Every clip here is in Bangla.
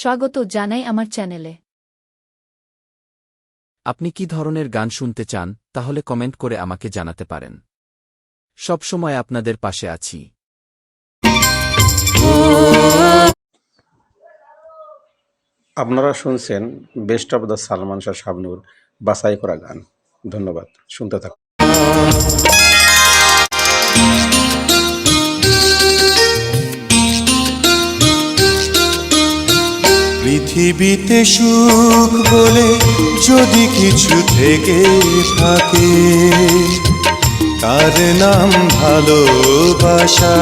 স্বাগত জানাই আমার চ্যানেলে। আপনি কি ধরনের গান শুনতে চান তাহলে কমেন্ট করে আমাকে জানাতে পারেন। সবসময় আপনাদের পাশে আছি। আপনারা শুনছেন best of the Salman Shah Shabnur বাছাই করা গান। ধন্যবাদ শুনতে থাকুন। পৃথিবীতে সুখ বলে যদি কিছু থেকে থাকে, তার নাম ভালোবাসা,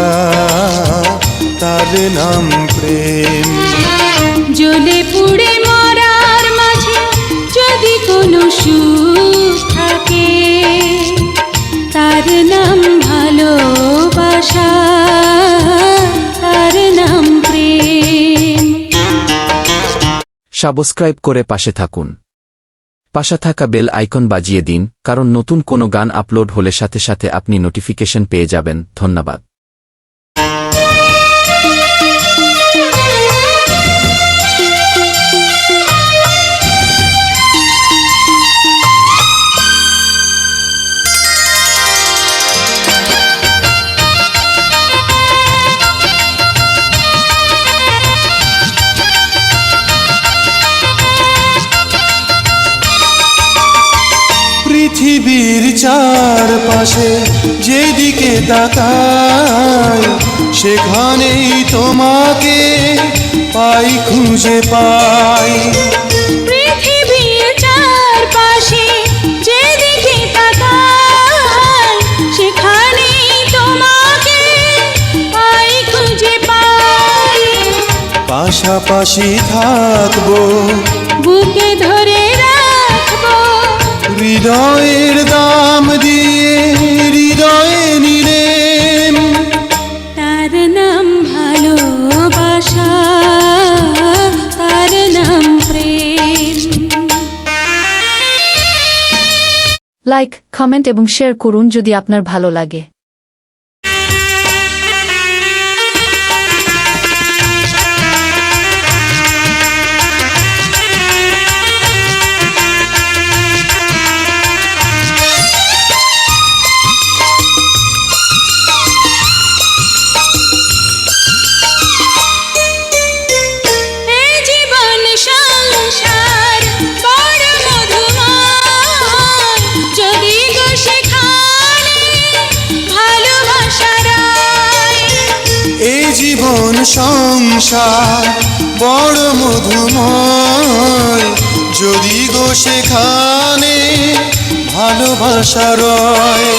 তার নাম প্রেম। জ্বলে পুড়ে সাবস্ক্রাইব করে পাশে থাকুন। পাশা থাকা বেল আইকন বাজিয়ে দিন, কারণ নতুন কোনো গান আপলোড হলে সাথে সাথে আপনি নোটিফিকেশন পেয়ে যাবেন। ধন্যবাদ। পৃথিবীর চারপাশে যেদিকে তাকাই সেখানেই তোমাকে পাই খুঁজে পাই। পৃথিবীর চারপাশে যেদিকে তাকাই সেখানেই তোমাকে পাই খুঁজে পাই। পাশাপাশি থাকব। বুকে ধরে হৃদয়ের দাম দিয়ে হৃদয়ে নিলেন। তার নাম ভালোবাসা তার নাম প্রেম। লাইক কমেন্ট এবং শেয়ার করুন যদি আপনার ভালো লাগে। জীবন সংসার বড় মধুময়। যদি গো সেখানে ভালোবাসা রয়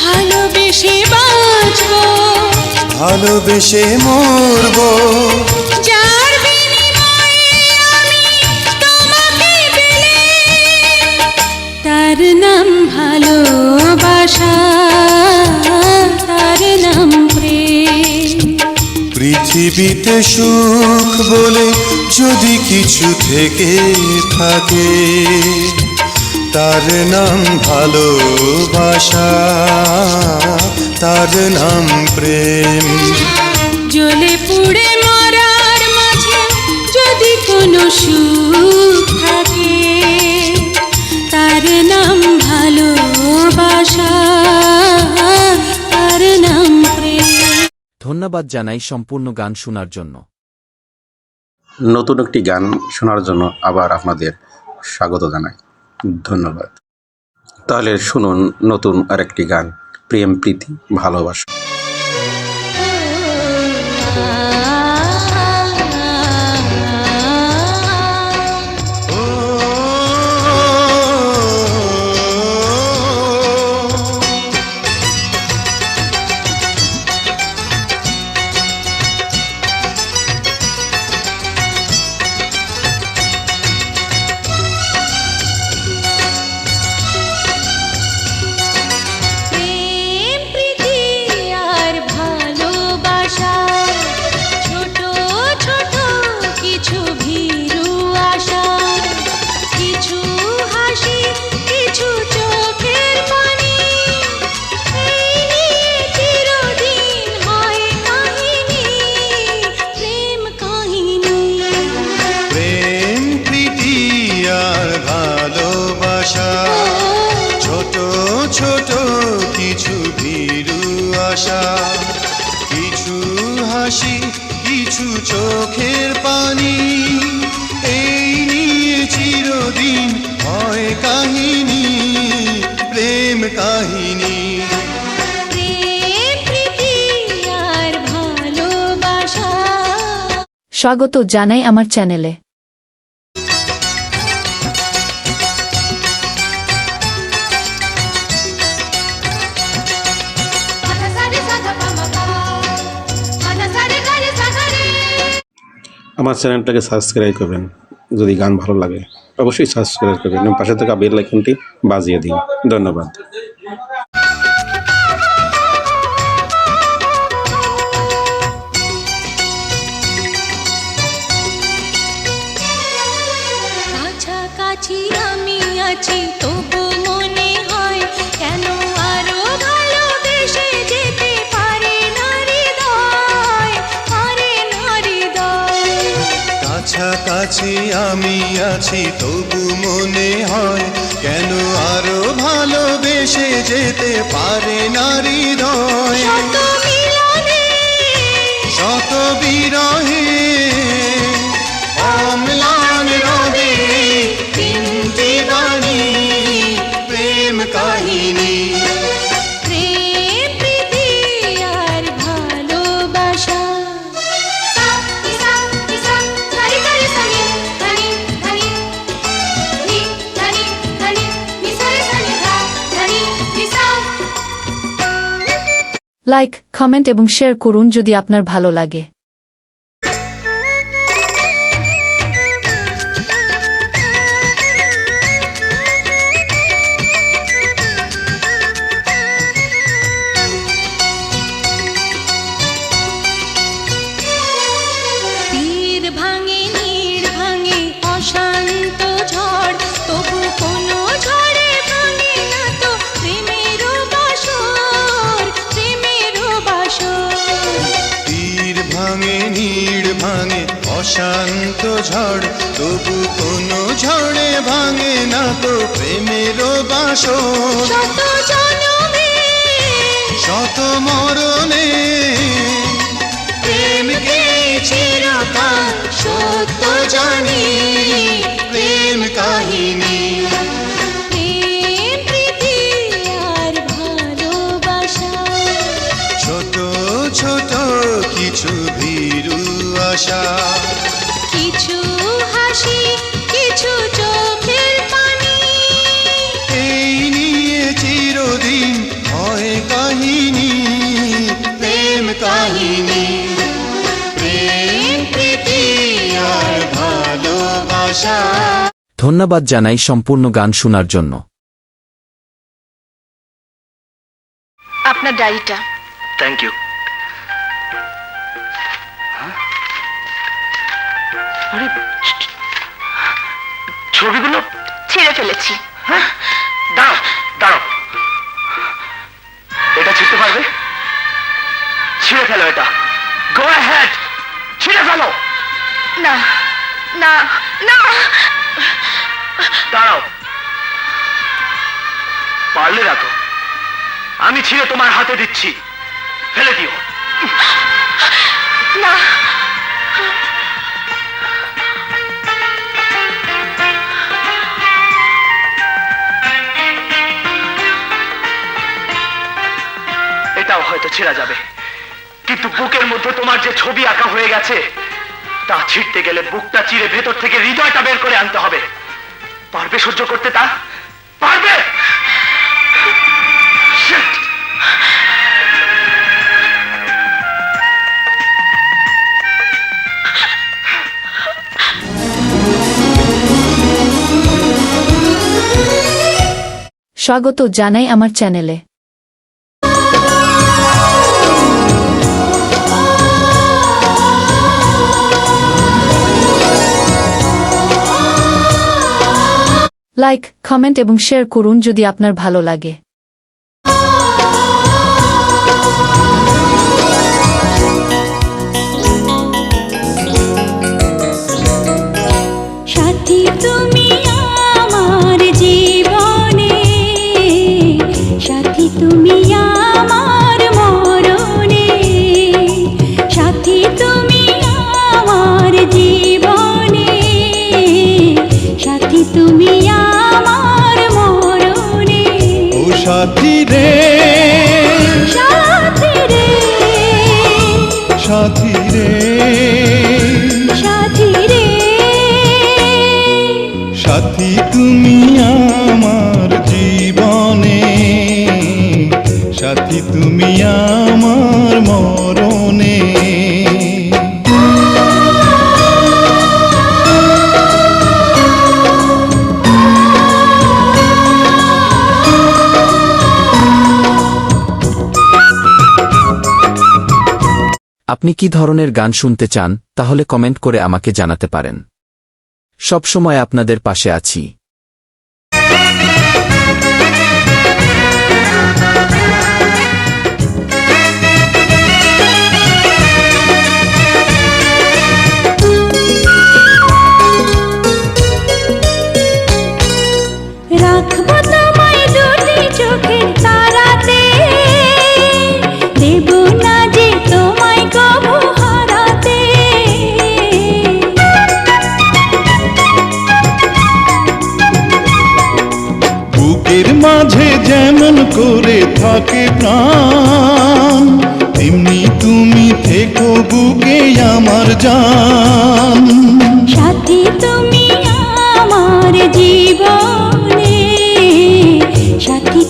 ভালোবেসে বাঁচবো। ভালোবেসে মরবো। তার নাম ভালোবাসা তার নাম পৃথিবীতে সুখ বলে যদি কিছু থেকে থাকে, তার নাম ভালোবাসা, তার নাম প্রেম। জ্বলে পুড়ে মরার মাঝে যদি কোনো সুখ থাকে, তার নাম ভালোবাসা। ধন্যবাদ জানাই সম্পূর্ণ গান শোনার জন্য। নতুন একটি গান শোনার জন্য আবার আপনাদের স্বাগত জানাই। ধন্যবাদ। তাহলে শুনুন নতুন আরেকটি গান, প্রেম, প্রীতি, ভালোবাসা। স্বাগত জানাই আমার চ্যানেলে। আমার চ্যানেলটাকে সাবস্ক্রাইব করবেন, যদি গান ভালো লাগে। অবশ্যই সাবস্ক্রাইব করবেন এবং পাশে থাকা বেল আইকনটি বাজিয়ে দিন। ধন্যবাদ। কাছাকাছি আমি আছি তবু মনে হয় কেন আরও ভালোবেসে যেতে পারে নারী দয় শত বিরহে। অম্লান রবে। লাইক কমেন্ট এবং শেয়ার করুন যদি আপনার ভালো লাগে। ধন্যবাদ জানাই সম্পূর্ণ গান শোনার জন্য। আপনার ডায়েরিটা। থ্যাংক ইউ ছবিগুলো? ছিঁড়ে ফেলেছি। হ্যাঁ? দিচ্ছি। ফেলে দিও। না। এটাও হয়তো ছেঁড়া যাবে। কিন্তু বুকের মধ্যে তোমার যে ছবি আঁকা হয়ে গেছে তা ছিঁড়তে গেলে বুকটা চিরে ভেতর থেকে হৃদয়টা বের করে আনতে হবে। পারবে সহ্য করতে তা? পারবে? স্বাগত জানাই আমার চ্যানেলে। লাইক কমেন্ট এবং শেয়ার করুন যদি আপনার ভালো লাগে। তুমি আমার মরণে সাথী তুমি জীবনে সাথী তুমি আমার মরণে। ও সাথী রে সাথী রে সাথী রে সাথী রে। সাথী তুমি সাথী, তুমি আমার মরণে। আপনি কি ধরনের গান শুনতে চান, তাহলে কমেন্ট করে আমাকে জানাতে পারেন। সব সময় আপনাদের পাশে আছি। মাঝে যেমন করে থাকে প্রাণ, তেমনি তুমি থেকো বুকে আমার জান। সাথী তুমি আমার জীবনে, সাথী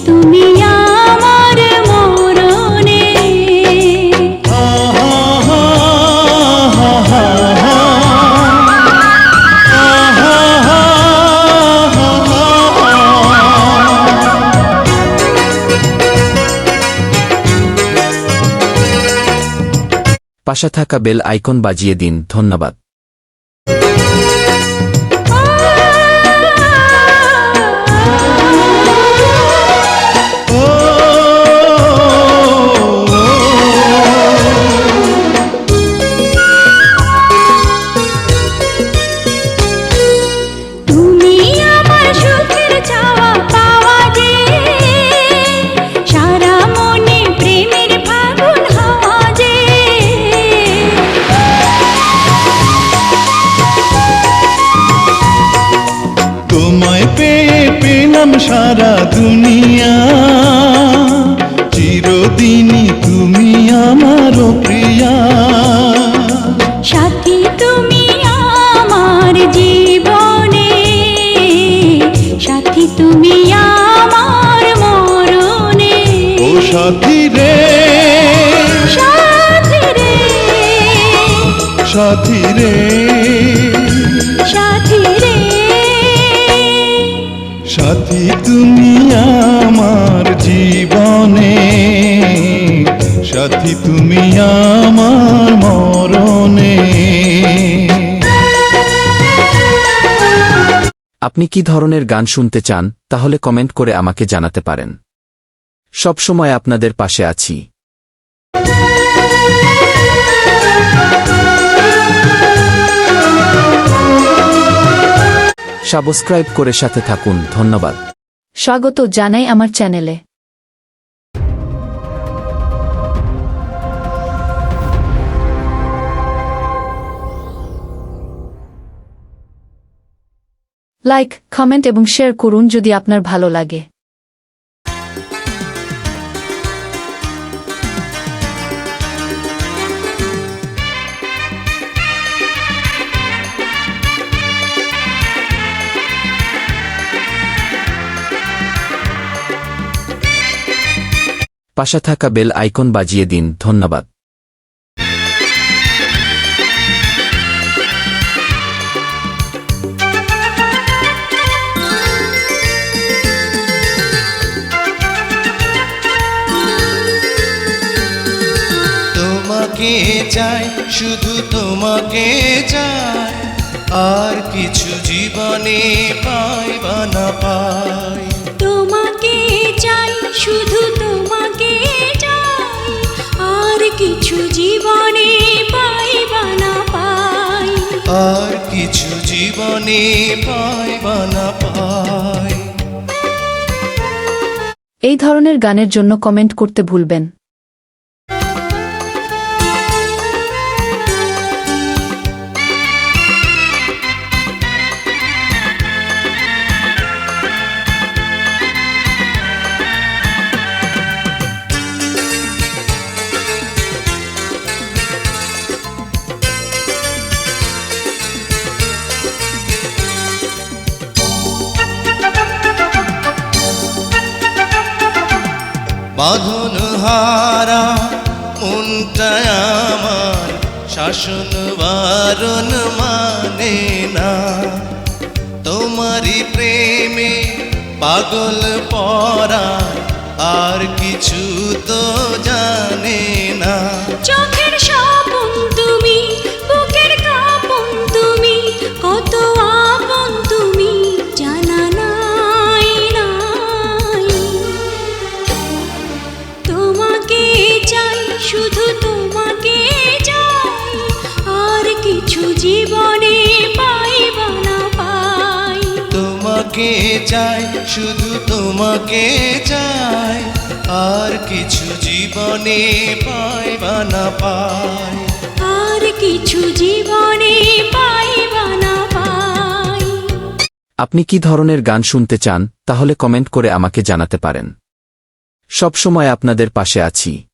পাশে থাকা বেল আইকন বাজিয়ে দিন ধন্যবাদ। পেলাম সারা দুনিয়া। চিরদিনই তুমি আমার প্রিয়া। সাথী তুমি আমার জীবনে। সাথী তুমি আমার মরণে। ও সাথী রে। সাথী রে। সাথী রে। সাথী তুমি আমার জীবনে। সাথী তুমি আমার মরণে। আপনি কি ধরনের গান শুনতে চান, তাহলে কমেন্ট করে আমাকে জানাতে পারেন। সব সময় আপনাদের পাশে আছি। সাবস্ক্রাইব করে সাথে থাকুন। ধন্যবাদ। স্বাগত জানাই আমার চ্যানেলে। লাইক, কমেন্ট এবং শেয়ার করুন যদি আপনার ভালো লাগে। পাশে থাকা বেল আইকন বাজিয়ে দিন ধন্যবাদ। তোমাকে চাই শুধু তোমাকে চাই আর কিছু জীবনে পাই বা না পাই। তোমাকে চাই শুধু কিছু জীবনে পাইবা না পাই এই ধরনের গানের জন্য কমেন্ট করতে ভুলবেন। বাঁধন হারা মনটা আমার শাসন বারণ মানে না। তোমারই প্রেমে পাগল পরা, আর কিছু তো জানে না। তোমাকে চাই শুধু তোমাকে চাই। আর কিছু জীবনে পাইবা না পাই। আর কিছু জীবনে পাইবা না পাই। আপনি কি ধরনের গান শুনতে চান তাহলে কমেন্ট করে আমাকে জানাতে পারেন। সবসময় আপনাদের পাশে আছি।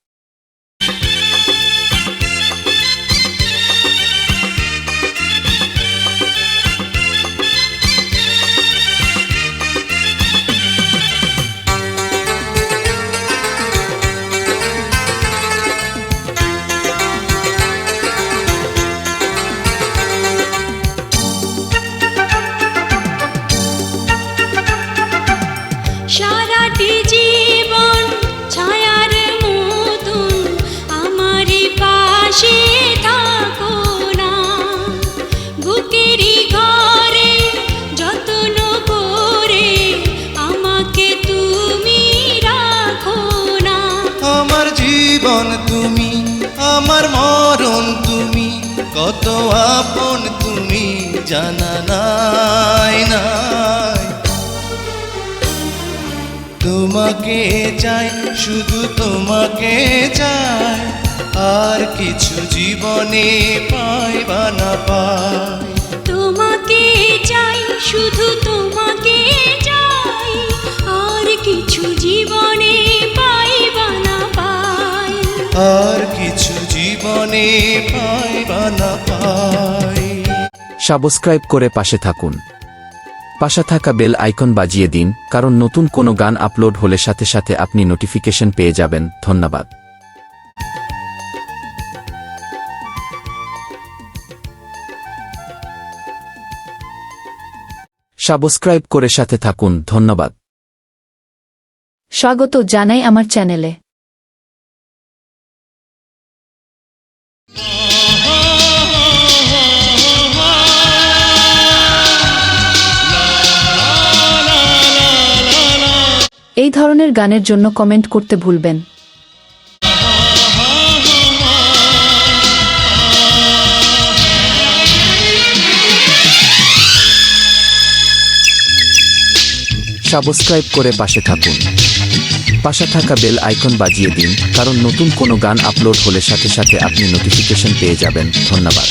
কত আপন তুমি জানা নাই নাই। তোমাকে চাই, শুধু তোমাকে চাই। আর কিছু জীবনে পাইবা না পাই। তোমাকে চাই, শুধু তোমাকে আর কিছু জীবনে পাইবা না পাই। সাবস্ক্রাইব করে পাশে থাকুন। পাশে থাকা বেল আইকন বাজিয়ে দিন কারণ নতুন কোনো গান আপলোড হলে সাথে সাথে আপনি নোটিফিকেশন পেয়ে যাবেন। ধন্যবাদ। সাবস্ক্রাইব করে সাথে থাকুন। ধন্যবাদ। স্বাগত জানাই আমার চ্যানেলে। এই ধরনের গানের জন্য কমেন্ট করতে ভুলবেন। সাবস্ক্রাইব করে পাশে থাকুন। পাশে থাকা বেল আইকন বাজিয়ে দিন, কারণ নতুন কোনো গান আপলোড হলে সাথে সাথে আপনি নোটিফিকেশন পেয়ে যাবেন। ধন্যবাদ।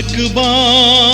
একবার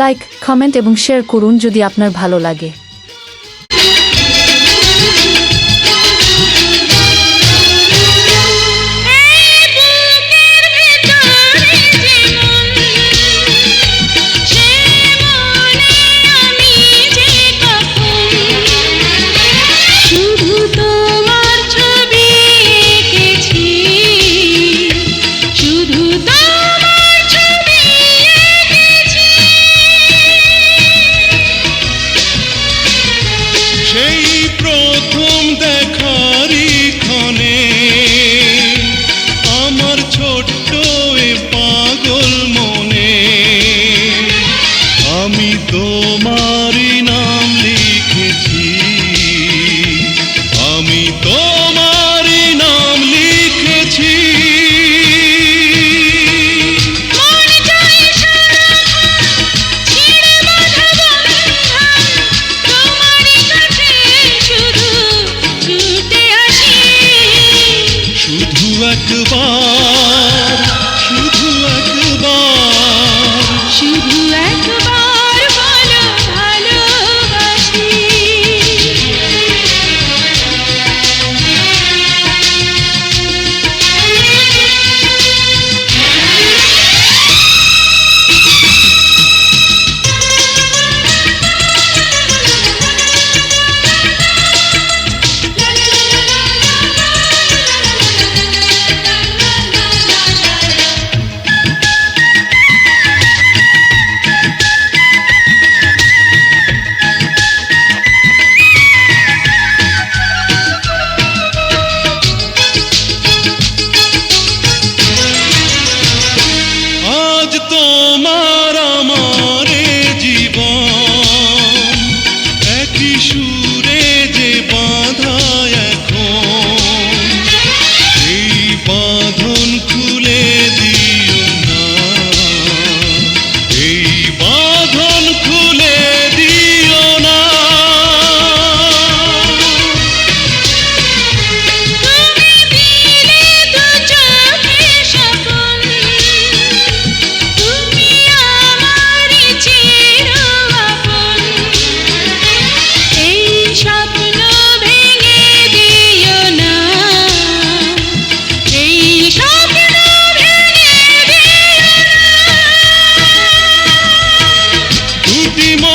লাইক কমেন্ট এবং শেয়ার করুন যদি আপনার ভালো লাগে। Ultimo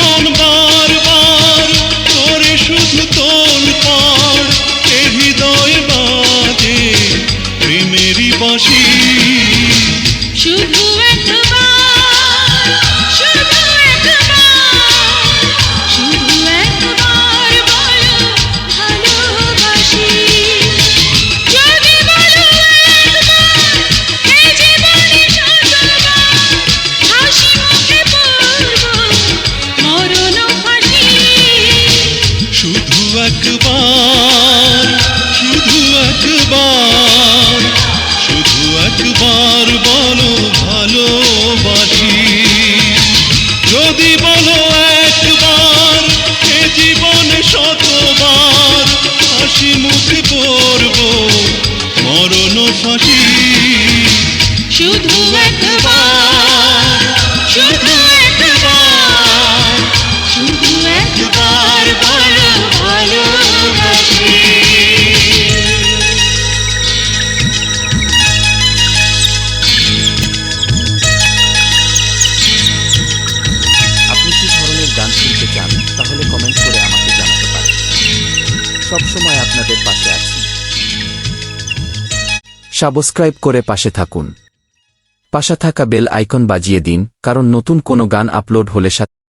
শশী। শুধু একবার। সাবস্ক্রাইব করে পাশে থাকুন। পাশা থাকা বেল আইকন বাজিয়ে দিন, কারণ নতুন কোনো গান আপলোড হলে সাথে